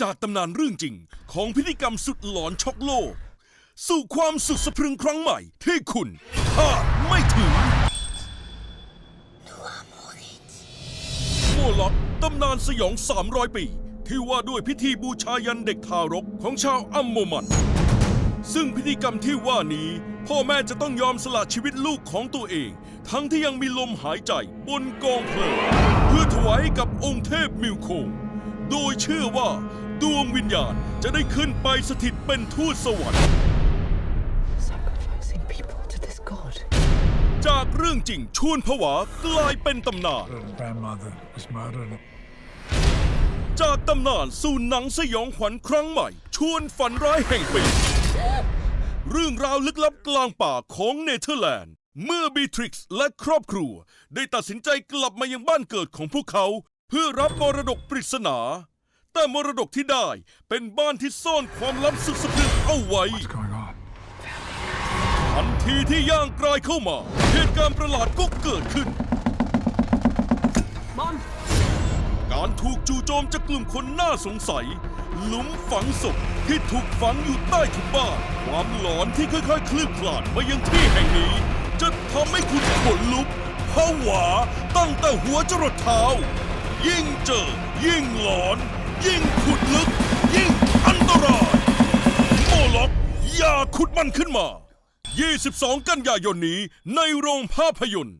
จากตำนานเรื่องจริงของพิธีกรรมสุดหลอนช็อกโลก สู่ความสุดสะพรึงครั้งใหม่ที่คุณคาดไม่ถึงโมล็อกตำนานสยอง 300 ปี ที่ว่าด้วยพิธีบูชายันเด็กทารกของชาวอัมโมมัน ซึ่งพิธีกรรมที่ว่านี้ พ่อแม่จะต้องยอมสละชีวิตลูกของตัวเอง ทั้งที่ยังมีลมหายใจบนกองเพลิง เพื่อถวายกับองค์เทพมิวโคงโดยเชื่อว่า ดวงวิญญาณจะได้ขึ้นไปสถิตเป็นทูตสวรรค์ sacrificing people to this god. จากเรื่องจริงชวนผวากลายเป็นตำนาน Her grandmother was murdered. จากตำนานสู่หนังสยองขวัญครั้งใหม่ ชวนฝันร้ายแห่งปี เรื่องราวลึกลับกลางป่าของเนเธอร์แลนด์ เมื่อบีทริกซ์และครอบครัว ได้ตัดสินใจกลับมายังบ้านเกิดของพวกเขา เพื่อรับมรดกปริศนา แต่มรดกที่ได้เป็นบ้านที่ซ่อนความลับสุดสะพรึงเอาไว้ What's going on? ทันทีที่ย่างกลายเข้ามา เหตุการณ์ประหลาดก็เกิดขึ้น Mom! การถูกจู่โจมจากกลุ่มคนน่าสงสัย หลุมฝังศพที่ถูกฝังอยู่ใต้ถุนบ้าน ความหลอนที่ค่อยๆ คลืบคลานมายังที่แห่งนี้ จะทำให้คุณขนลุกผวาตั้งแต่หัวจรดเท้า ยิ่งเจอยิ่งหลอน ยิ่งขุดลึก ยิ่งอันตราย โมล็อกอย่าขุดมันขึ้นมา 22 กันยายนนี้ในโรงภาพยนตร์